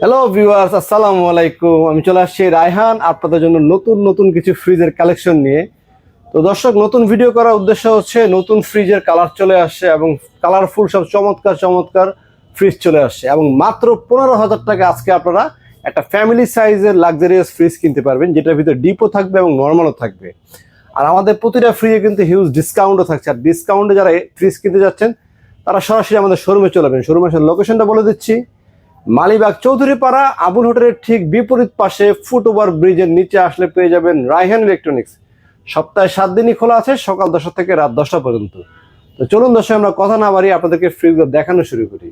Hello viewers আসসালামু আলাইকুম আমি চলে আসছি রায়হান, আপনাদের জন্য নতুন নতুন কিছু ফ্রিজের কালেকশন নিয়ে। তো দর্শক, নতুন ভিডিও করার উদ্দেশ্য হচ্ছে নতুন ফ্রিজের কালার চলে আসছে এবং কালারফুল সব চমৎকার চমৎকার ফ্রিজ চলে আসছে। এবং মাত্র পনেরো হাজার টাকা আজকে আপনারা একটা ফ্যামিলি সাইজের লাক্সারিয়াস ফ্রিজ কিনতে পারবেন, যেটার ভিতরে ডিপও থাকবে এবং নর্মালও থাকবে। আর আমাদের প্রতিটা ফ্রিজে কিন্তু হিউজ ডিসকাউন্টও থাকছে। আর ডিসকাউন্টে যারা ফ্রিজ কিনতে যাচ্ছেন, তারা সরাসরি আমাদের শোরুমে চলে যাবেন। শোরুমের লোকেশনটা বলে দিচ্ছি। মালিবাগ চৌধুরীপাড়া আবুল হোটেলের ঠিক বিপরীত পাশে ফুট ওভার ব্রিজের নিচে আসলে পেয়ে যাবেন রায়হান ইলেকট্রনিক্স। সপ্তাহে সাত দিনই খোলা আছে, সকাল দশটা থেকে রাত দশটা পর্যন্ত। তো চলুন দর্শক, আমরা কথা না বাড়িয়ে আপনাদেরকে ফ্রিজগুলো দেখানো শুরু করি।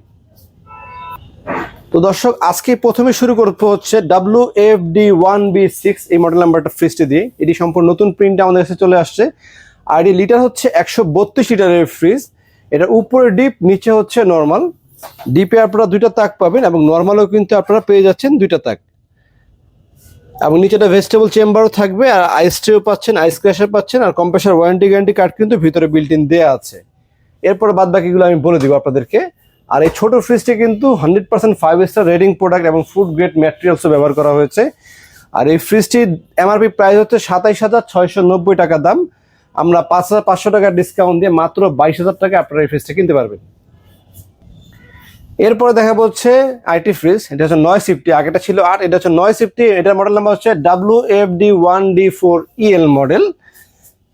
তো দর্শক আজকে প্রথমে শুরু করতে হচ্ছে W F D one B six এই মডেল নাম্বারটা ফ্রিজটি দিয়ে। এটি সম্পূর্ণ নতুন প্রিন্ট আমাদের কাছে চলে আসছে। আর এটি লিটার হচ্ছে একশো বত্রিশ লিটারের ফ্রিজ এটা উপরে ডিপ নিচে হচ্ছে নর্মাল ডিপে আপনারা দুইটা তাক পাবেন এবং নর্মালও কিন্তু আপনারা পেয়ে যাচ্ছেন দুইটা তাক। এবং নিচেটা ভেজিটেবল চেম্বারও থাকবে, আর আইস ট্রেও পাচ্ছেন আইস ক্র্যাশার পাচ্ছেন, আর কম্প্রেসার ওয়ারেন্টি গ্যারান্টি কার্ড কিন্তু ভিতরে বিল্ট ইন দেওয়া আছে। এরপর বাদ বাকিগুলো আমি বলে দিব আপনাদেরকে। আর এই ছোট ফ্রিজটি কিন্তু hundred percent five star rating product এবং ফুড গ্রেড ম্যাটেরিয়ালসও ব্যবহার করা হয়েছে। আর এই ফ্রিজটির এমআরপি প্রাইস হচ্ছে সাতাইশ হাজার ছয়শো নব্বই টাকা দাম। আমরা পাঁচ হাজার পাঁচশো টাকার ডিসকাউন্ট দিয়ে মাত্র বাইশ হাজার টাকা আপনারা এই ফ্রিজটা কিনতে পারবেন। এরপরে দেখা হচ্ছে আইটি ফ্রিজ এটা হচ্ছে নয় সিফটি আগেটা ছিল আট, এটা হচ্ছে নয় সিফটি এটার মডেল নাম্বার হচ্ছে W F D one D four E L model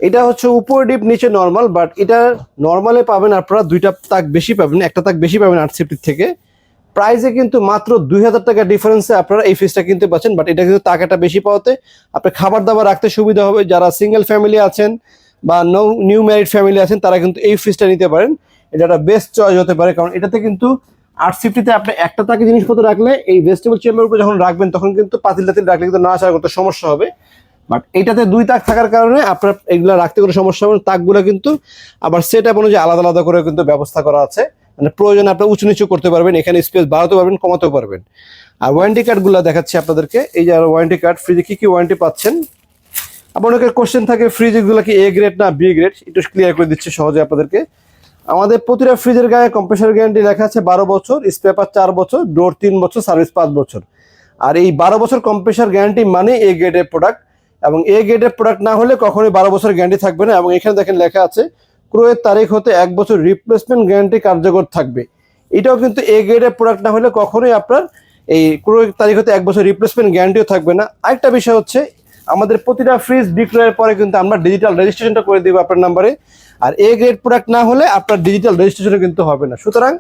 এটা হচ্ছে উপর ডিপ নিচে নর্মাল বাট এটা নর্মালে পাবেন আপনারা দুইটা তাক বেশি পাবেন, একটা তাক বেশি পাবেন আট সিফটির থেকে। প্রাইসে কিন্তু মাত্র দুই হাজার টাকা ডিফারেন্সে আপনারা এই ফ্রিজটা কিনতে পাচ্ছেন বাট এটা কিন্তু টাকাটা বেশি পাওয়াতে আপনার খাবার দাবার রাখতে সুবিধা হবে। যারা সিঙ্গেল ফ্যামিলি আছেন বা নো নিউ ম্যারিড ফ্যামিলি আছেন, তারা কিন্তু এই ফ্রিজটা নিতে পারেন। এটা একটা বেস্ট চয়েস হতে পারে, কারণ এটাতে কিন্তু আট সিফটিতে আপনি একটা তাকে জিনিসপত্র রাখলে এই ভেজিটেবল চেম্বার উপরে যখন রাখবেন, তখন কিন্তু পাতিল টাতিল রাখলে কিন্তু না আসা করতে সমস্যা হবে। বাট এটাতে দুই তাক থাকার কারণে আপনার এগুলো রাখতে কোনো সমস্যা হবে তাকগুলো কিন্তু আবার সেট আপ অনুযায়ী আলাদা আলাদা করে কিন্তু ব্যবস্থা করা আছে। মানে প্রয়োজনে আপনি উঁচু নিচু করতে পারবেন, এখানে স্পেস বাড়াতে পারবেন, কমাতেও পারবেন। আর ওয়ারেন্টি কার্ডগুলো দেখাচ্ছি আপনাদেরকে। এই যে ওয়ারেন্টি কার্ড ফ্রিজে কী কী ওয়ারেন্টি পাচ্ছেন? আবার অনেকের কোশ্চেন থাকে ফ্রিজগুলো কি এ গ্রেড না বি গ্রেড একটু ক্লিয়ার করে দিচ্ছি সহজে আপনাদেরকে। আমাদের প্রতিটা ফ্রিজের গায়ে কম্প্রেসার গ্যারান্টি লেখা আছে বারো বছর স্পেপার চার বছর ডোর তিন বছর সার্ভিস পাঁচ বছর। আর এই বারো বছর কম্প্রেসার গ্যারান্টি মানে এ গ্রেডের প্রোডাক্ট এবং এ গ্রেডের প্রোডাক্ট না হলে কখনোই বারো বছর গ্যারান্টি থাকবে না এবং এখানে দেখেন লেখা আছে, ক্রয়ের তারিখ হতে এক বছর রিপ্লেসমেন্ট গ্যারান্টি কার্যকর থাকবে। এটাও কিন্তু এ গ্রেডের প্রোডাক্ট না হলে কখনোই আপনার এই ক্রয়ের তারিখ হতে এক বছর রিপ্লেসমেন্ট গ্যারান্টিও থাকবে না। আরেকটা বিষয় হচ্ছে, আমাদের প্রতিটা ফ্রিজ বিক্রয়ের পরে কিন্তু আমরা ডিজিটাল রেজিস্ট্রেশনটা করে দিব আপনার নাম্বারে আর এ গ্রেড প্রোডাক্ট না হলে আপনার ডিজিটাল রেজিস্ট্রেশনও কিন্তু হবে না। সুতরাং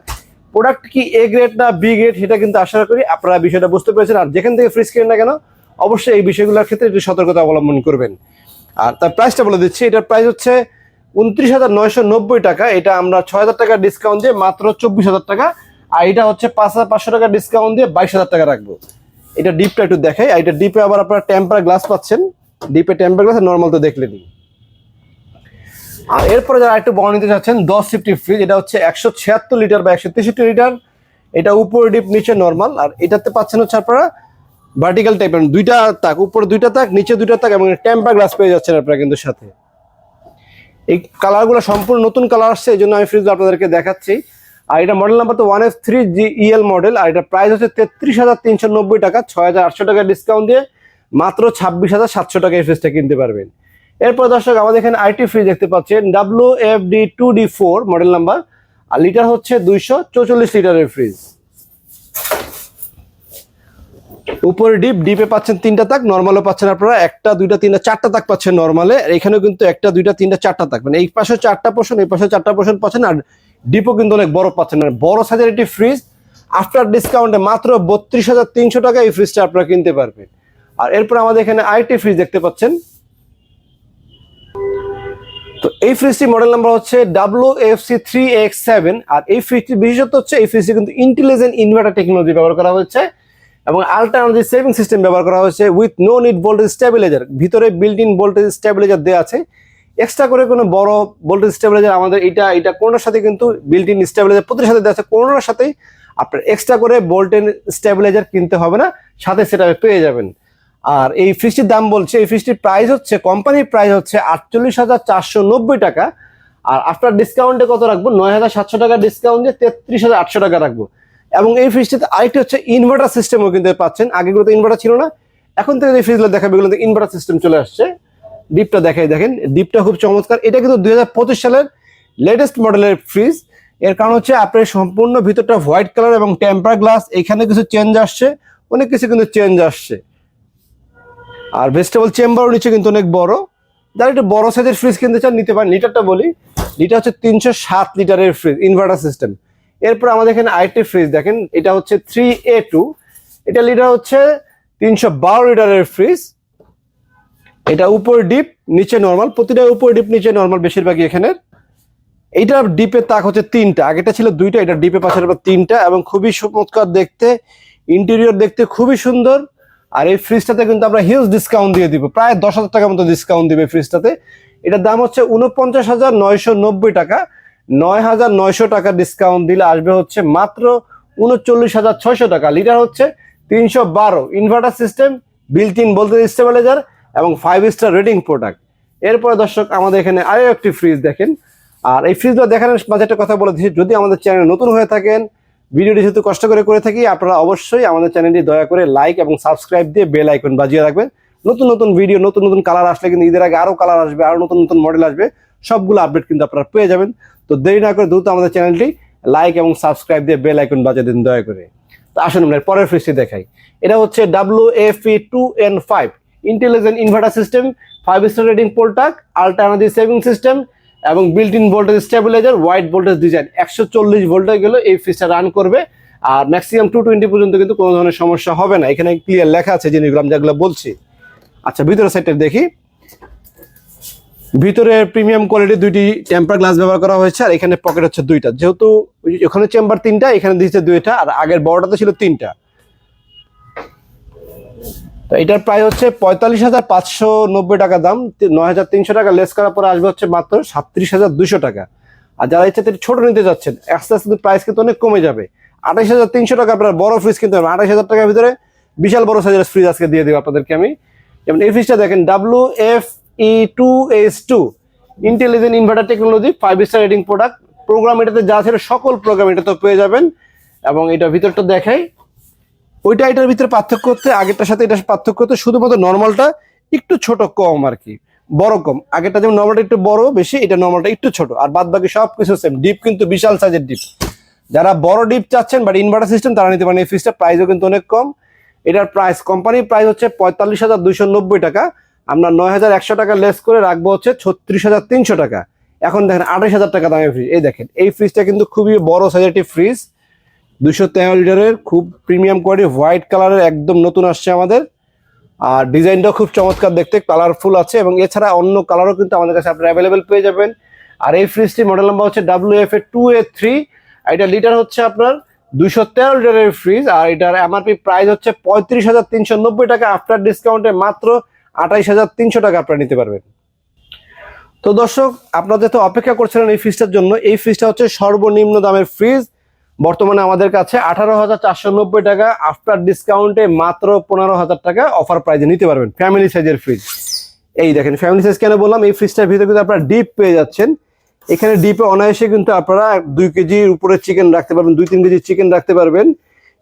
প্রোডাক্ট কি এ গ্রেড না বি গ্রেড সেটা কিন্তু আশা করি আপনারা বিষয়টা বুঝতে পেরেছেন। আর যেখান থেকে ফ্রিজ কেনেন না কেন, অবশ্যই এই বিষয়গুলোর ক্ষেত্রে একটু সতর্কতা অবলম্বন করবেন। আর তার প্রাইসটা বলে দিচ্ছি, এটার প্রাইস হচ্ছে উনত্রিশ হাজার নয়শো নব্বই টাকা। এটা আমরা ছয় হাজার টাকা ডিসকাউন্ট দিয়ে মাত্র চব্বিশ হাজার টাকা। আর এটা হচ্ছে পাঁচ হাজার পাঁচশো টাকা ডিসকাউন্ট দিয়ে বাইশ হাজার টাকা রাখব। এটা ডিপটা একটু দেখাই। আর এটা ডিপে আবার আপনারা টেম্পার গ্লাস পাচ্ছেন। ডিপে টেম্পার গ্লাস নর্মাল তো দেখলেনি আর এরপরে যারা একটু বড় নিতে চাচ্ছেন, দশ ফিফটি ফ্রিজ এটা হচ্ছে একশো ছিয়াত্তর লিটার বা একশো তেষট্টি লিটার এটা উপরে ডিপ নিচে নর্মাল আর এটাতে পাচ্ছেন হচ্ছে আপনারা ভার্টিক্যাল টাইপের দুইটা তাক, উপরে দুইটা তাক, নিচে দুইটা তাক এবং টেম্পার গ্লাস পেয়ে যাচ্ছেন আপনারা কিন্তু সাথে। এই কালারগুলো সম্পূর্ণ নতুন কালার আসছে, এই জন্য আমি ফ্রিজ আপনাদেরকে দেখাচ্ছি। আর এটা মডেল নাম্বার তো one F three G E L model আর এটা প্রাইস হচ্ছে তেত্রিশ হাজার তিনশো নব্বই টাকা, ছয় হাজার আটশো টাকা ডিসকাউন্ট দিয়ে মাত্র ছাব্বিশ হাজার সাতশো টাকা এই ফ্রিজটা কিনতে পারবেন। এরপর দর্শক, আমাদের এখানে আইটি ফ্রিজ দেখতে পাচ্ছেন W F D two D four model number আর লিটার হচ্ছে দুইশো চৌচল্লিশ লিটারের ফ্রিজ উপরে ডিপ ডিপে পাচ্ছেন তিনটা তাক নর্মালও পাচ্ছেন আপনারা একটা, দুইটা, তিনটা, চারটা তাক পাচ্ছেন নর্মালে এখানেও কিন্তু একটা, দুইটা, তিনটা, চারটা তাক। মানে এই পাশে চারটা পোর্শন এই পাশে চারটা পোর্শন পাচ্ছেন, আর ডিপও কিন্তু অনেক বড় পাচ্ছেন। মানে বড় সাইজের একটি ফ্রিজ আফটার ডিসকাউন্টে মাত্র বত্রিশ হাজার তিনশো টাকা এই ফ্রিজটা আপনারা কিনতে পারবেন। আর এরপর আমাদের এখানে আইটি ফ্রিজ দেখতে পাচ্ছেন তো এই ফ্রিজটি মডেল নাম্বার হচ্ছে W F C three X seven আর এই ফ্রিজটি বিশেষত্ব হচ্ছে এই ফ্রিজটি কিন্তু ইন্টেলিজেন্ট ইনভার্টার টেকনোলজি ব্যবহার করা হয়েছে এবং আল্ট্রা সেভিং সিস্টেম ব্যবহার করা হয়েছে with no need voltage stabilizer ভিতরে বিল্ট ইন ভোল্টেজ স্টেবিলাইজার দেওয়া আছে। এক্সট্রা করে কোনো বড় ভোল্টেজ স্টেবিলাইজার আমাদের এটা এটা কোনোটার সাথে কিন্তু বিল্ট ইন স্টেবিলাইজার প্রতিটার সাথে দেওয়া আছে, কোনোটার সাথেই আপনার এক্সট্রা করে ভোল্টেজ স্টেবিলাইজার কিনতে হবে না, সাথে সেটা পেয়ে যাবেন। আর এই ফ্রিজটির দাম বলছে, এই ফ্রিজটির প্রাইস হচ্ছে কোম্পানির প্রাইস হচ্ছে আটচল্লিশ হাজার চারশো নব্বই টাকা। আর আফটার ডিসকাউন্টে কত রাখব? নয় হাজার সাতশো টাকা ডিসকাউন্ট দিয়ে তেত্রিশ হাজার আটশো টাকা রাখব। এবং এই ফ্রিজটিতে আরেকটি হচ্ছে ইনভার্টার সিস্টেমও কিন্তু পাচ্ছেন। আগেগুলো তো ইনভার্টার ছিল না। এখন থেকে যে ফ্রিজগুলো দেখাবে, এগুলোতে ইনভার্টার সিস্টেম চলে আসছে। ডিপটা দেখাই, দেখেন ডিপটা খুব চমৎকার। এটা কিন্তু দুই হাজার পঁচিশ সালের লেটেস্ট মডেলের ফ্রিজ এর কারণ হচ্ছে আপনার সম্পূর্ণ ভিতরটা হোয়াইট কালার এবং টেম্পার গ্লাস এখানে কিছু চেঞ্জ আসছে, অনেক কিছু কিন্তু চেঞ্জ আসছে। আর ভেজিটেবল চেম্বারও নিচে কিন্তু অনেক বড়। যারা একটু বড় সাইজের ফ্রিজ কিনতে চান, নিতে পারেন। লিটারটা বলি লিটার হচ্ছে তিনশো সাত লিটারের ফ্রিজ ইনভার্টার সিস্টেম এরপর আমাদের এখানে আরেকটি ফ্রিজ দেখেন, এটা হচ্ছে থ্রি এ টু এটা লিটার হচ্ছে তিনশো বারো লিটারের ফ্রিজ এটা উপর ডিপ নিচে নর্মাল প্রতিটা উপর ডিপ নিচে নর্মাল বেশিরভাগই এখানে এইটা ডিপের তাক হচ্ছে তিনটা। আগেটা ছিল দুইটা, এটা ডিপে পাশের তিনটা। এবং খুবই চমৎকার দেখতে ইন্টেরিয়র দেখতে খুবই সুন্দর। আর এই ফ্রিজটাতে কিন্তু আমরা হিউজ ডিসকাউন্ট দিয়ে দিব। প্রায় দশ হাজার টাকার মতো ডিসকাউন্ট দিবে ফ্রিজটাতে। এটার দাম হচ্ছে উনপঞ্চাশ হাজার নয়শো নব্বই টাকা। নয় হাজার নয়শো টাকা ডিসকাউন্ট দিলে আসবে হচ্ছে মাত্র উনচল্লিশ হাজার ছয়শো টাকা। লিটার হচ্ছে তিনশো বারো। ইনভার্টার সিস্টেম বিল্ট ইন বলতে স্টেবিলাইজার এবং ফাইভ স্টার রেটিং প্রোডাক্ট এরপরে দর্শক, আমাদের এখানে আরও একটি ফ্রিজ দেখেন। আর এই ফ্রিজগুলো দেখানোর মাঝে একটা কথা বলে দিচ্ছি। যদি আমাদের চ্যানেল নতুন হয়ে থাকেন ভিডিওটি যেহেতু কষ্ট করে করে থাকি, আপনারা অবশ্যই আমাদের চ্যানেলটি দয়া করে লাইক এবং সাবস্ক্রাইব দিয়ে বেল আইকন বাজিয়ে রাখবেন। নতুন নতুন ভিডিও নতুন নতুন কালার আসলে কিন্তু ঈদের আগে আরও কালার আসবে আরও নতুন নতুন মডেল আসবে, সবগুলো আপডেট কিন্তু আপনারা পেয়ে যাবেন। তো দেরি না করে দ্রুত আমাদের চ্যানেলটি লাইক এবং সাবস্ক্রাইব দিয়ে বেল আইকন বাজিয়ে দিন দয়া করে। তো আসুন আমরা পরের ফ্রিজটি দেখাই। এটা হচ্ছে W F two N five intelligent inverter system five star rating পোলটাক alternative saving system এবং built in voltage stabilizer white voltage design একশো চল্লিশ ভোল্টে গেলে এই ফ্রিজটা রান করবে। আর ম্যাক্সিমাম টু টোয়েন্টি পর্যন্ত কিন্তু কোনো ধরনের সমস্যা হবে না। এখানে ক্লিয়ার লেখা আছে জিনিসগুলো, আমি যেগুলো বলছি। আচ্ছা ভিতরের সাইডটা দেখি। ভিতরে প্রিমিয়াম কোয়ালিটির দুইটি টেম্পার গ্লাস ব্যবহার করা হয়েছে, আর এখানে পকেট হচ্ছে দুইটা। যেহেতু ওখানে চেম্বার তিনটা, এখানে দিয়েছে দুইটা, আর আগের বড়টাতে ছিল তিনটা। তো এটার প্রায় হচ্ছে পঁয়তাল্লিশ হাজার পাঁচশো নব্বই টাকা দাম, তি- নয় হাজার তিনশো টাকা, লেস করার পরে আসবে হচ্ছে মাত্র সাতত্রিশ হাজার দুশো টাকা। আর যারা ইচ্ছে ছোট নিতে যাচ্ছেন, আস্তে আস্তে প্রাইস কিন্তু অনেক কমে যাবে। আঠাইশ হাজার তিনশো টাকা আপনার বড় ফ্রিজ কিনতে আঠাইশ হাজার টাকার ভিতরে বিশাল বড় সাইজের ফ্রিজ আজকে দিয়ে দেবো আপনাদেরকে আমি। যেমন এই ফ্রিজটা দেখেন W F E two S two intelligent inverter technology five star rating product program এটাতে যা ছিল সকল প্রোগ্রাম এটাতে পেয়ে যাবেন। এবং এটা ভিতরটা দেখাই ওইটা এটার ভিতরে পার্থক্য হচ্ছে, আগেরটার সাথে এটার পার্থক্য হচ্ছে, শুধুমাত্র নর্মালটা একটু ছোট কম আর কি, বড় কম। আগেরটা যেমন নর্মালটা একটু বড়, বেশি, এটা নর্মালটা একটু ছোট, আর বাদ বাকি সব কিছু সেম ডিপ কিন্তু বিশাল সাইজের ডিপ যারা বড় ডিপ চাচ্ছেন বাট ইনভার্টার সিস্টেম তারা নিতে পারেন এই ফ্রিজটার প্রাইসও কিন্তু অনেক কম। এটার প্রাইস কোম্পানির প্রাইস হচ্ছে পঁয়তাল্লিশ হাজার দুইশো নব্বই টাকা। আমরা নয় হাজার একশো টাকা লেস করে রাখব হচ্ছে ছত্রিশ হাজার তিনশো টাকা। এখন দেখেন আঠাশ হাজার টাকা দামের ফ্রিজ এই দেখেন, এই ফ্রিজটা কিন্তু খুবই বড় সাইজের একটি ফ্রিজ দুশো তেরো লিটারের খুব প্রিমিয়াম কোয়ালিটি হোয়াইট কালারের একদম নতুন আসছে আমাদের। আর ডিজাইনটাও খুব চমৎকার দেখতে কালারফুল আছে এবং এছাড়া অন্য কালারও কিন্তু আমাদের কাছে আপনারা অ্যাভেলেবেল পেয়ে যাবেন। আর এই ফ্রিজটি মডেল নাম্বার হচ্ছে W F A two A three এটা লিটার হচ্ছে আপনার দুশো তেরো লিটারের ফ্রিজ আর এটার এমআরপি প্রাইস হচ্ছে পঁয়ত্রিশ হাজার তিনশো নব্বই টাকা। আফটার ডিসকাউন্টে মাত্র আঠাইশ হাজার তিনশো টাকা আপনারা নিতে পারবেন। তো দর্শক, আপনারা যেহেতু অপেক্ষা করছিলেন এই ফ্রিজটার জন্য, এই ফ্রিজটা হচ্ছে সর্বনিম্ন দামের ফ্রিজ বর্তমানে আমাদের কাছে আঠারো হাজার চারশো নব্বই টাকা আফটার ডিসকাউন্টে মাত্র পনেরো হাজার টাকা অফার প্রাইজে নিতে পারবেন ফ্যামিলি সাইজের ফ্রিজ এই দেখেন ফ্যামিলি সাইজ কেন বললাম? এই ফ্রিজটার ভিতরে কিন্তু আপনারা ডিপ পেয়ে যাচ্ছেন। এখানে ডিপে অনায়াসে কিন্তু আপনারা দুই কেজির উপরে চিকেন রাখতে পারবেন, দুই তিন কেজি চিকেন রাখতে পারবেন।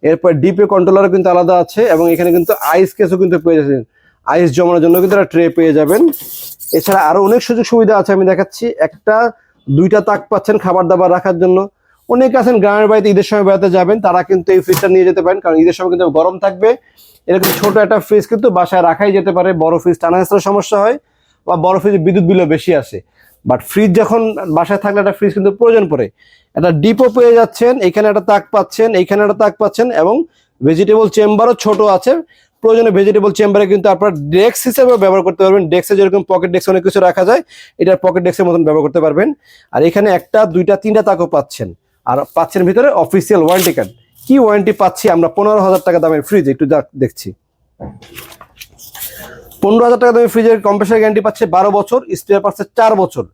এরপর ডিপে কন্ট্রোলারও কিন্তু আলাদা আছে এবং এখানে কিন্তু আইস কেসও কিন্তু পেয়ে যাচ্ছেন। আইস জমানোর জন্য কিন্তু ট্রে পেয়ে যাবেন। এছাড়া আরও অনেক সুযোগ সুবিধা আছে আমি দেখাচ্ছি। একটা, দুইটা তাক পাচ্ছেন খাবার দাবার রাখার জন্য। অনেক আছেন, গ্রামের বাড়িতে ঈদের সময় বেড়াতে যাবেন, তারা কিন্তু এই ফ্রিজটা নিয়ে যেতে পারেন, কারণ ঈদের সময় কিন্তু গরম থাকবে। এরকম ছোট একটা ফ্রিজ কিন্তু বাসায় রাখাই যেতে পারে, বড় ফ্রিজ টানা সমস্যা হয় বা বড় ফ্রিজে বিদ্যুৎ বিলও বেশি আসে। বাট ফ্রিজ যখন বাসায় থাকলে একটা ফ্রিজ কিন্তু প্রয়োজন পড়ে। একটা ডিপো পেয়ে যাচ্ছেন, এখানে একটা তাক পাচ্ছেন, এইখানে একটা তাক পাচ্ছেন এবং ভেজিটেবল চেম্বারও ছোট আছে। প্রয়োজনে ভেজিটেবল চেম্বারে কিন্তু আপনার ডেস্ক হিসেবে ব্যবহার করতে পারবেন। ডেস্কে যেরকম পকেট ডেস্ক অনেক কিছু রাখা যায় এটা পকেট ডেস্কের মতন ব্যবহার করতে পারবেন। আর এখানে একটা, দুইটা, তিনটা তাকও পাচ্ছেন। আর পাচ্ছেন ভিতরে অফিসিয়াল ওয়ারেন্টি কার্ড কি ওয়ারেন্টি পাচ্ছি আমরা? পনেরো হাজার টাকা দামের ফ্রিজ একটু দেখছি। পনেরো হাজার টাকা দামের ফ্রিজের কম্প্রেসার গ্যারান্টি পাচ্ছে বারো বছর স্পেয়ার পাচ্ছে চার বছর।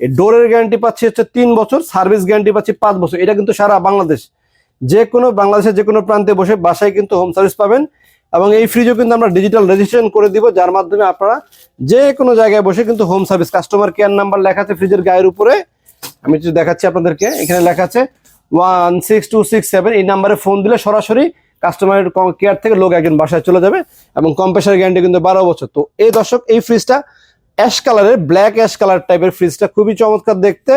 এই ডোরের গ্যারান্টি পাচ্ছি হচ্ছে তিন বছর সার্ভিস গ্যারান্টি পাচ্ছি পাঁচ বছর। এটা কিন্তু সারা বাংলাদেশ। যে কোনো বাংলাদেশের যে কোনো প্রান্তে বসে বাসায় কিন্তু হোম সার্ভিস পাবেন। এবং এই ফ্রিজও কিন্তু আমরা ডিজিটাল রেজিস্ট্রেশন করে দিব, যার মাধ্যমে আপনারা যে কোনো জায়গায় বসে কিন্তু home service customer care number লেখা আছে ফ্রিজের গায়ের উপরে। আমি একটু দেখাচ্ছি আপনাদেরকে। এখানে লেখা আছে, one six two six seven এই নাম্বারে ফোন দিলে সরাসরি কাস্টমারের কেয়ার থেকে লোক একজন বাসায় চলে যাবে এবং কম্প্রেসার গ্যারান্টি কিন্তু বারো বছর। তো এই দর্শক, এই ফ্রিজটা অ্যাশ কালারের, ব্ল্যাক অ্যাশ কালার টাইপের ফ্রিজটা খুবই চমৎকার দেখতে।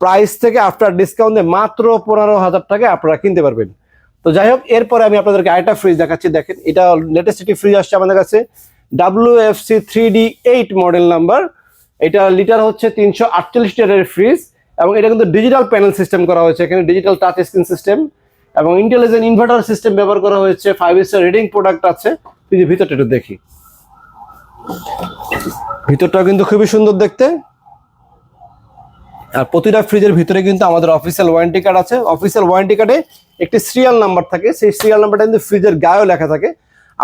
প্রাইস থেকে আফটার ডিসকাউন্টে মাত্র পনেরো হাজার টাকায় আপনারা কিনতে পারবেন। তো যাই হোক, এরপরে আমি আপনাদেরকে আরেকটা ফ্রিজ দেখাচ্ছি। দেখেন, এটা লেটেস্ট একটি ফ্রিজ আসছে আমাদের কাছে W F C three D eight model number এটা লিটার হচ্ছে তিনশো আটচল্লিশ লিটারের ফ্রিজ। এবং এটা কিন্তু ডিজিটাল প্যানেল সিস্টেম করা হয়েছে। এখানে ডিজিটাল টাচ স্ক্রিন সিস্টেম এবং ইন্টেলিজেন্ট ইনভার্টার সিস্টেম ব্যবহার করা হয়েছে। ফাইভ স্টার রেটিং প্রোডাক্ট আছে। তুই ভিতরটা একটু দেখি। ভিতরটাও কিন্তু খুবই সুন্দর দেখতে। আর প্রতিটা ফ্রিজের ভিতরে কিন্তু আমাদের অফিসিয়াল ওয়ারেন্টি কার্ড আছে। অফিসিয়াল ওয়ারেন্টি কার্ডে একটি সিরিয়াল নাম্বার থাকে। সেই সিরিয়াল নাম্বারটা কিন্তু ফ্রিজের গায়েও লেখা থাকে।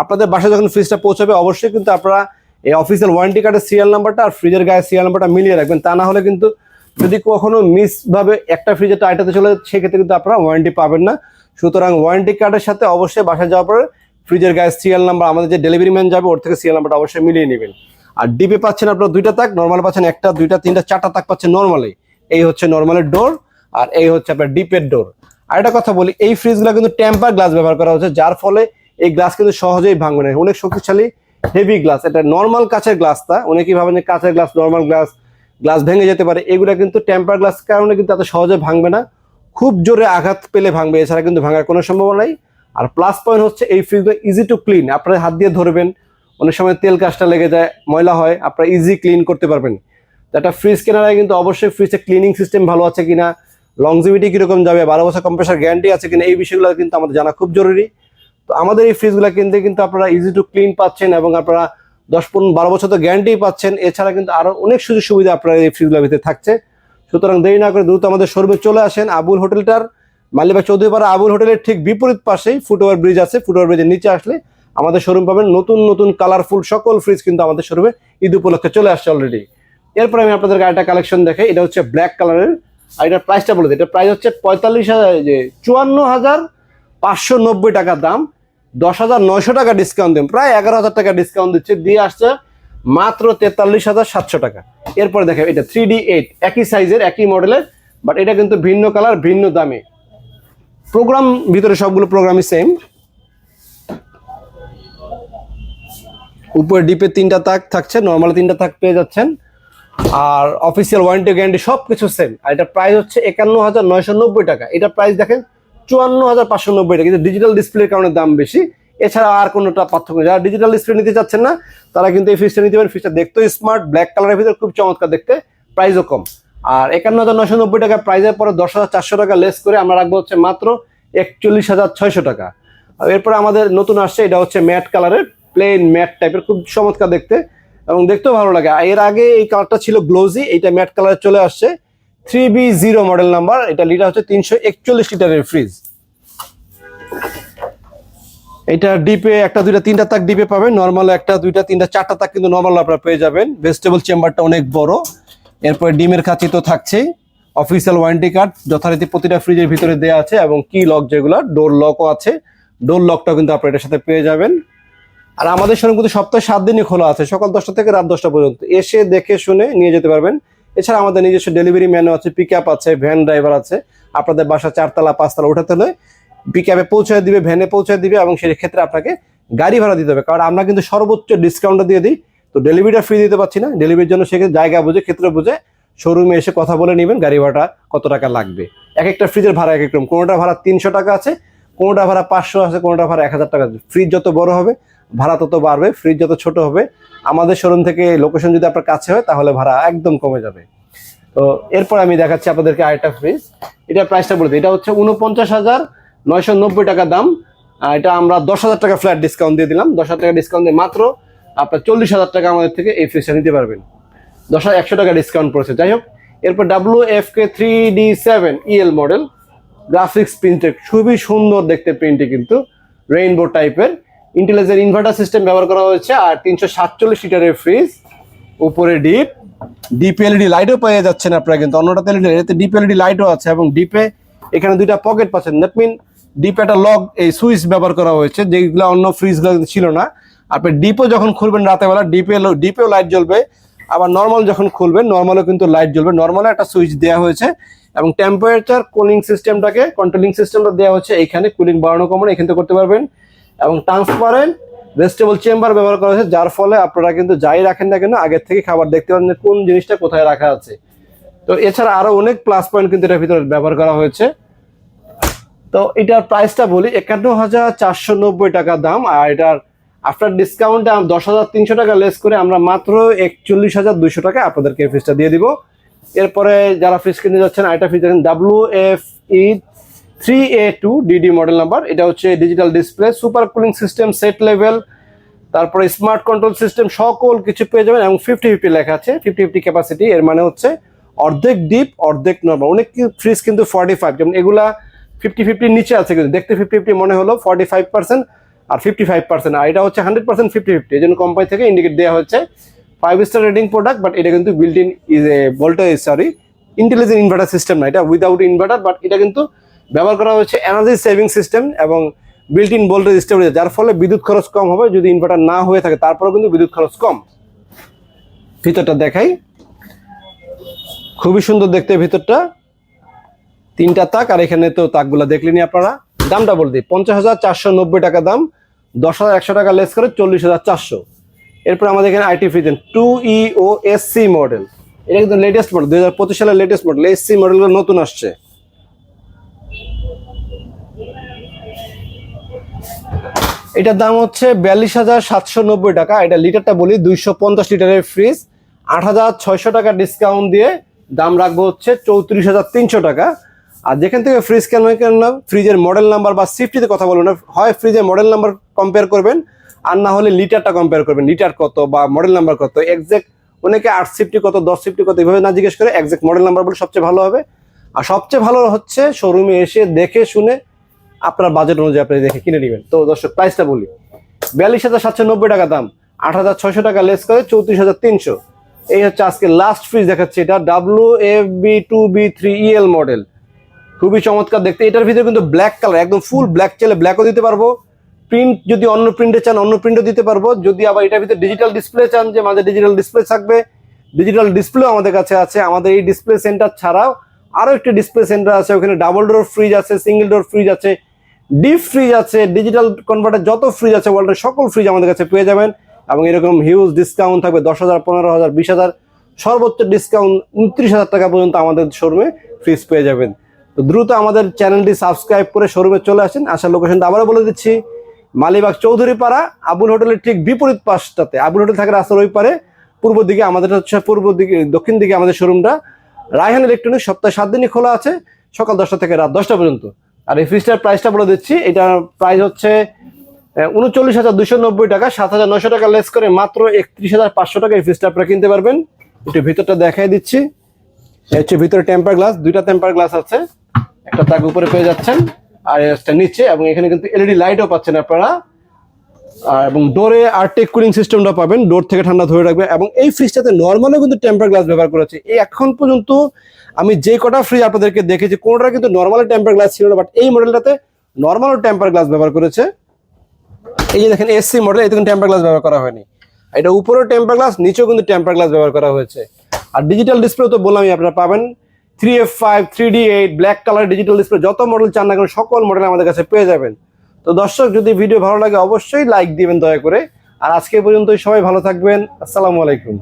আপনাদের বাসায় যখন ফ্রিজটা পৌঁছাবে, অবশ্যই কিন্তু আপনারা এই অফিসিয়াল ওয়ারেন্টি কার্ডের সিরিয়াল নাম্বারটা আর ফ্রিজের গায়ে সিরিয়াল নাম্বারটা মিলিয়ে রাখবেন। তা না হলে কিন্তু যদি কখনো মিস ভাবে একটা ফ্রিজের আইটাতে চলে সেক্ষেত্রে কিন্তু আপনারা ওয়ারেন্টি পাবেন না। সুতরাং ওয়ারেন্টি কার্ডের সাথে অবশ্যই বাসায় যাওয়ার পরে ফ্রিজের গায়ে সিরিয়াল নাম্বার আমাদের যে ডেলিভারি ম্যান যাবে, ওর থেকে সিরিয়াল নাম্বারটা অবশ্যই মিলিয়ে নেবেন। আর ডিপে পাচ্ছেন আপনার দুইটা তাক নর্মাল পাচ্ছেন একটা, দুইটা, তিনটা, চারটা তাক পাচ্ছেন নর্মালি এই হচ্ছে নর্মালের ডোর আর এই হচ্ছে আপনার ডিপের ডোর আর একটা কথা বলি, এই ফ্রিজগুলো কিন্তু টেম্পার গ্লাস ব্যবহার করা হচ্ছে, যার ফলে এই গ্লাস কিন্তু সহজেই ভাঙবে না। অনেক শক্তিশালী হেভি গ্লাস এটা নর্মাল কাঁচের গ্লাসটা অনেকেই ভাবেন যে কাঁচের গ্লাস নর্মাল গ্লাস গ্লাস ভেঙে যেতে পারে। এগুলা কিন্তু টেম্পার গ্লাস কারণে কিন্তু এত সহজে ভাঙবে না। খুব জোরে আঘাত পেলে ভাঙবে, এছাড়া কিন্তু ভাঙার কোনো সম্ভাবনা নাই। আর প্লাস পয়েন্ট হচ্ছে এই ফ্রিজগুলো ইজি টু ক্লিন আপনার হাত দিয়ে ধরবেন, অনেক সময় তেল কাজটা লেগে যায়, ময়লা হয়, আপনারা ইজি ক্লিন করতে পারবেন। একটা ফ্রিজ কেনার আগে কিন্তু অবশ্যই ফ্রিজের ক্লিনিং সিস্টেম ভালো আছে কিনা লংজিভিটি কীরকম যাবে, বারো বছর কম্প্রেসার গ্যারান্টি আছে কিনা, এই বিষয়গুলো কিন্তু আমাদের জানা খুব জরুরি। তো আমাদের এই ফ্রিজগুলো কিনতে কিন্তু আপনারা ইজি টু ক্লিন পাচ্ছেন এবং আপনারা দশ পনেরো বারো বছর তো গ্যারান্টি পাচ্ছেন। এছাড়া কিন্তু আরও অনেক সুযোগ সুবিধা আপনার এই ফ্রিজগুলোর ভিতরে থাকছে। সুতরাং দেরি না করে দ্রুত আমাদের শোরুমে চলে আসেন। আবুল হোটেলটার মালিবাগ চৌধুরীপাড়া আবুল হোটেলের ঠিক বিপরীত পাশেই ফুটওভার ব্রিজ আছে। ফুটওভার ব্রিজের নিচে আসলে আমাদের শোরুম পাবেন নতুন নতুন কালারফুল সকল ফ্রিজ কিন্তু আমাদের শোরুমে ঈদ উপলক্ষে চলে আসছে অলরেডি এরপর আমি আপনাদের আরেকটা কালেকশন দেখাই। এটা হচ্ছে ব্ল্যাক কালারের আর এটার প্রাইসটা বলে দিই। এটা প্রাইস হচ্ছে পঁয়তাল্লিশ হাজার যে চুয়ান্ন হাজার পাঁচশো নব্বই টাকা দাম। দশ হাজার নয়শো টাকা ডিসকাউন্ট দিন। প্রায় এগারো হাজার টাকা ডিসকাউন্ট দিচ্ছে। দিয়ে আসছে মাত্র তেতাল্লিশ হাজার সাতশো টাকা। এরপরে দেখেন, এটা থ্রি ডি এইট একই সাইজের একই মডেলের বাট এটা কিন্তু ভিন্ন কালার ভিন্ন দামে। প্রোগ্রাম ভিতরে সবগুলো প্রোগ্রামই সেম উপরে ডিপে তিনটা তাক থাকছে নর্মাল তিনটা তাক পেয়ে যাচ্ছেন। আর অফিসিয়াল ওয়ারেন্টি গ্যারান্টি সব কিছু সেম আর এটা প্রাইস হচ্ছে একান্ন হাজার নয়শো নব্বই টাকা। এটা প্রাইস দেখেন চুয়ান্ন হাজার পাঁচশো নব্বই টাকা। কিন্তু ডিজিটাল ডিসপ্লের কারণে দাম বেশি। এছাড়া আর কোনোটা পার্থক্য যারা ডিজিটাল ডিসপ্লে নিতে চাচ্ছেন না, তারা কিন্তু এই ফিসটা নিতে পারেন। ফিসটা দেখতেও স্মার্ট ব্ল্যাক কালারের ভিতরে খুব চমৎকার দেখতে। প্রাইসও কম। আর একান্ন হাজার নয়শো নব্বই টাকা প্রাইসের পরে দশ হাজার চারশো টাকা লেস করে আমরা রাখব হচ্ছে মাত্র একচল্লিশ হাজার ছয়শো টাকা। এরপরে আমাদের নতুন আসছে, এটা হচ্ছে ম্যাট কালারের প্লেন ম্যাট টাইপের খুব চমৎকার দেখতে। এবং দেখতেও ভালো লাগে। এর আগে এই কালারটা ছিল গ্লোজি এইটা ম্যাট কালার চলে আসছে। Three B zero model number এটা লিটার হচ্ছে তিনশো একচল্লিশ লিটারের ফ্রিজ এটা ডিপে একটা, দুইটা, তিনটা তাক ডিপে পাবেন। নর্মাল একটা, দুইটা, তিনটা, চারটা তাক কিন্তু নর্মাল আপনারা পেয়ে যাবেন। ভেজিটেবল চেম্বারটা অনেক বড়। এরপরে ডিমের খাঁচি তো থাকছেই। অফিসিয়াল ওয়ারেন্টি কার্ড যথারীতি প্রতিটা ফ্রিজের ভিতরে দেওয়া আছে এবং কি লক যেগুলো ডোর লকও আছে। ডোর লকটাও কিন্তু আপনারা এটার সাথে পেয়ে যাবেন। আর আমাদের শোরুম কিন্তু সপ্তাহে সাত দিনই খোলা আছে, সকাল দশটা থেকে রাত দশটা পর্যন্ত। এসে দেখে শুনে নিয়ে যেতে পারবেন। এছাড়া আমাদের নিজস্ব ডেলিভারি ম্যানও আছে পিক আছে ভ্যান ড্রাইভার আছে। আপনাদের বাসা চারতলা, পাঁচতলা উঠাতে হলে পিক আপে পৌঁছে দিবে ভ্যানে পৌঁছায় দিবে এবং সেই ক্ষেত্রে আপনাকে গাড়ি ভাড়া দিতে হবে। কারণ আমরা কিন্তু সর্বোচ্চ ডিসকাউন্টটা দিয়ে দিই। তো ডেলিভারিটা ফ্রি দিতে পারছি না। ডেলিভারির জন্য সেক্ষেত্রে জায়গা বুঝে, ক্ষেত্র বুঝে শোরুমে এসে কথা বলে নেবেন গাড়ি ভাড়াটা কত টাকা লাগবে। এক একটা ফ্রিজের ভাড়া এক এক রকম। কোনোটা ভাড়া তিনশো টাকা আছে, কোনোটা ভাড়া পাঁচশো আছে, কোনোটা ভাড়া এক হাজার টাকা আছে। ফ্রিজ যত বড় হবে, ভাড়া তত বাড়বে ফ্রিজ যত ছোট হবে আমাদের শোরুম থেকে লোকেশন যদি আপনার কাছে হয়, তাহলে ভাড়া একদম কমে যাবে। তো এরপর আমি দেখাচ্ছি আপনাদেরকে আরেকটা ফ্রিজ এটা প্রাইসটা বলে দিই। এটা হচ্ছে উনপঞ্চাশ হাজার নয়শো নব্বই টাকা দাম। এটা আমরা দশ হাজার টাকা ফ্ল্যাট ডিসকাউন্ট দিয়ে দিলাম। দশ হাজার টাকা ডিসকাউন্ট দিয়ে মাত্র আপনার চল্লিশ হাজার টাকা আমাদের থেকে এই ফ্রিজটা নিতে পারবেন। দশ হাজার একশো টাকা ডিসকাউন্ট পড়েছে। যাই হোক, এরপর W F K three D seven E L model graphics প্রিন্টে খুবই সুন্দর দেখতে প্রিন্টে কিন্তু। রেইনবো টাইপের ইন্টেলিজেন্ট ইনভার্টার সিস্টেম ব্যবহার করা হয়েছে আর তিনশো সাতচল্লিশ লিটারের ফ্রিজ উপরে ডিপ ডিপ এলইডি লাইটও পেয়ে যাচ্ছেন আপনারা কিন্তু অন্যটাতে এতে ডিপ এলইডি লাইটও আছে এবং ডিপে এখানে দুইটা পকেট পাচ্ছেন। দ্যাট মিন ডিপ একটা লক এই সুইচ ব্যবহার করা হয়েছে, যেগুলো অন্য ফ্রিজগুলো ছিল না। আপনি ডিপও যখন খুলবেন রাতেবেলা ডিপে ডিপেও লাইট জ্বলবে। আবার নর্মাল যখন খুলবেন নর্মালও কিন্তু লাইট জ্বলবে। নর্মালে একটা সুইচ দেওয়া হয়েছে এবং টেম্পারেচার কুলিং সিস্টেমটাকে কন্ট্রোলিং সিস্টেমটা দেওয়া হচ্ছে। এখানে কুলিং বাড়ানো কমানো এখান থেকে করতে পারবেন। এবং ট্রান্সপারেন্ট ভেজিটেবল চেম্বার ব্যবহার করা হয়েছে, যার ফলে আপনারা কিন্তু যাই রাখেন না কেন, আগের থেকে খাবার দেখতে পারেন কোন জিনিসটা কোথায় রাখা আছে। তো এছাড়া আরও অনেক প্লাস পয়েন্ট কিন্তু এটার ভিতরে ব্যবহার করা হয়েছে। তো এটার প্রাইসটা বলি একান্ন হাজার চারশো নব্বই টাকা দাম, আর এটার আফটার ডিসকাউন্টে দশ হাজার তিনশো টাকা লেস করে আমরা মাত্র একচল্লিশ হাজার দুইশো টাকা আপনাদেরকে এই ফ্রিজটা দিয়ে দিব। এরপরে যারা ফ্রিজ কিনতে যাচ্ছেন আরেকটা ফ্রিজ দেখেন W F E three A two D D model number. এটা হচ্ছে digital display super cooling system set level তারপরে স্মার্ট কন্ট্রোল সিস্টেম সকল কিছু পেয়ে যাবেন এবং ফিফটি ফিফটি লেখা আছে। ফিফটি ফিফটি ক্যাপাসিটি এর মানে হচ্ছে অর্ধেক ডিপ অর্ধেক নর্মাল অনেক ফ্রিজ কিন্তু ফর্টি ফাইভ যেমন এগুলা ফিফটি ফিফটির নিচে আছে কিন্তু। দেখতে ফিফটি ফিফটি মনে হলো ফর্টি ফাইভ পার্সেন্ট আর ফিফটি ফাইভ পার্সেন্ট আর এটা হচ্ছে হান্ড্রেড পার্সেন্ট ফিফটি ফিফটি এই জন্য কোম্পানি থেকে ইন্ডিকেট দেওয়া হচ্ছে five star rating product but এটা কিন্তু built in is a voltage sorry intelligent inverter system না। এটা উইদাউট ইনভার্টার বাট এটা কিন্তু ব্যবহার করা হচ্ছে এনার্জি সেভিং সিস্টেম এবং বিল্ট ইন ভোল্টেজ স্টেবিলাইজার যার ফলে বিদ্যুৎ খরচ কম হবে, যদি ইনভার্টার না হয়ে থাকে, তারপরেও কিন্তু বিদ্যুৎ খরচ কম। ভিতরটা দেখাই। খুবই সুন্দর দেখতে ভিতরটা। তিনটা তাক, আর এখানে তো তাকগুলো দেখলেনি আপনারা। দামটা বলে দিই, পঞ্চাশ হাজার চারশো নব্বই টাকা দাম, দশ হাজার একশো টাকা লেস করে চল্লিশ হাজার চারশো। এরপর আমাদের এখানে IT Friesen two E O S C model এটা কিন্তু লেটেস্ট মডেল দুই হাজার পঁচিশ সালের লেটেস্ট মডেল এস সি মডেলগুলো নতুন আসছে। এটার দাম হচ্ছে বিয়াল্লিশ হাজার সাতশো নব্বই টাকা। এটা লিটারটা বলি দুইশো পঞ্চাশ লিটারের ফ্রিজ। আট হাজার ছয়শো টাকা ডিসকাউন্ট দিয়ে দাম রাখব হচ্ছে চৌত্রিশ হাজার তিনশো টাকা। আর যেখান থেকে ফ্রিজ কেন কেন না ফ্রিজের মডেল নাম্বার বা সিফটিতে কথা বলবেন না, হয় ফ্রিজের মডেল নাম্বার কম্পেয়ার করবেন, আর না হলে লিটারটা কম্পেয়ার করবেন লিটার কত বা মডেল নাম্বার কত এক্সাক্ট অনেকে আট সিফটি কত, দশ সিফটি কত, এভাবে না জিজ্ঞেস করে এক্সাক্ট মডেল নাম্বার বলে সবচেয়ে ভালো হবে। আর সবচেয়ে ভালো হচ্ছে শোরুমে এসে দেখে শুনে আপনার বাজেট অনুযায়ী আপনি দেখে কিনে নেবেন। তো দর্শক প্রাইসটা বলি। বিয়াল্লিশ হাজার সাতশো নব্বই টাকা দাম, আট হাজার ছয়শো টাকা লেস করে চৌত্রিশ হাজার তিনশো। এই হচ্ছে আজকে লাস্ট ফ্রিজ দেখাচ্ছে এটা W F B two B three E L model খুবই চমৎকার দেখতে। এটার ভিতরে কিন্তু ব্ল্যাক কালার একদম ফুল ব্ল্যাক চাইলে ব্ল্যাকও দিতে পারব। প্রিন্ট যদি অন্য প্রিন্টে চান, অন্য প্রিন্টও দিতে পারব। যদি আবার এটার ভিতরে ডিজিটাল ডিসপ্লে চান, যে মাঝে ডিজিটাল ডিসপ্লে থাকবে ডিজিটাল ডিসপ্লেও আমাদের কাছে আছে। আমাদের এই ডিসপ্লে সেন্টার ছাড়াও আরও একটি ডিসপ্লে সেন্টার আছে। ওখানে ডাবল ডোর ফ্রিজ আছে সিঙ্গেল ডোর ফ্রিজ আছে। ডিপ ফ্রিজ আছে ডিজিটাল কনভার্টার যত ফ্রিজ আছে ওয়ার্ল্ডের সকল ফ্রিজ আমাদের কাছে পেয়ে যাবেন এবং এরকম হিউজ ডিসকাউন্ট থাকবে দশ হাজার, পনেরো হাজার, বিশ হাজার, সর্বোচ্চ ডিসকাউন্ট উনত্রিশ হাজার টাকা পর্যন্ত আমাদের শোরুমে ফ্রিজ পেয়ে যাবেন। তো দ্রুত আমাদের চ্যানেলটি সাবস্ক্রাইব করে শোরুমে চলে আসেন। আসার লোকেশনটা আবারও বলে দিচ্ছি, মালিবাগ চৌধুরী পাড়া আবুল হোটেলের ঠিক বিপরীত পাশটাতে। আবুল হোটেল থাকে রাস্তার ওই পারে, পূর্ব দিকে আমাদের হচ্ছে পূর্ব দিকে, দক্ষিণ দিকে আমাদের শোরুমটা রায়হান ইলেকট্রনিক্স সপ্তাহে সাত দিনই খোলা আছে, সকাল দশটা থেকে রাত দশটা পর্যন্ত। আর এই ফ্রিজটার প্রাইসটা বলে দিচ্ছি, এটার প্রাইস হচ্ছে উনচল্লিশ হাজার দুশো নব্বই টাকা, সাত হাজার নশো টাকা লেস করে মাত্র একত্রিশ হাজার পাঁচশো টাকা এই ফ্রিজটা আপনারা কিনতে পারবেন। একটু ভিতরটা দেখাই দিচ্ছি। হচ্ছে ভিতরে টেম্পার গ্লাস দুইটা টেম্পার গ্লাস আছে, একটা তাক উপরে পেয়ে যাচ্ছেন, আর নিচে, এবং এখানে কিন্তু এলইডি লাইটও পাচ্ছেন আপনারা। এবং ডোরে আর্টেক কুলিং সিস্টেমটা পাবেন। ডোর থেকে ঠান্ডা ধরে রাখবে এবং এই ফ্রিজটাতে নর্মালও কিন্তু টেম্পার গ্লাস ব্যবহার করেছে এই এখন পর্যন্ত আমি যে কটা ফ্রিজ আপনাদেরকে দেখেছি কোনটা কিন্তু নর্মাল টেম্পার গ্লাস ছিল না, বাট এই মডেলটাতে নর্মাল টেম্পার গ্লাস ব্যবহার করেছে। এই যে দেখেন এসসি মডেল এতে কিন্তু টেম্পার গ্লাস ব্যবহার করা হয়নি। এটা উপরেও টেম্পার গ্লাস, নিচেও কিন্তু টেম্পার গ্লাস ব্যবহার করা হয়েছে। আর ডিজিটাল ডিসপ্লে তো বললামই, আপনারা পাবেন। Three F five three D eight black colour digital display যত মডেল চান না কেন, সকল মডেল আমাদের কাছে পেয়ে যাবেন। তো দর্শক, যদি ভিডিও ভালো লাগে, অবশ্যই লাইক দিবেন দয়া করে। আর আজকে পর্যন্ত সবাই ভালো থাকবেন। আসসালামু আলাইকুম।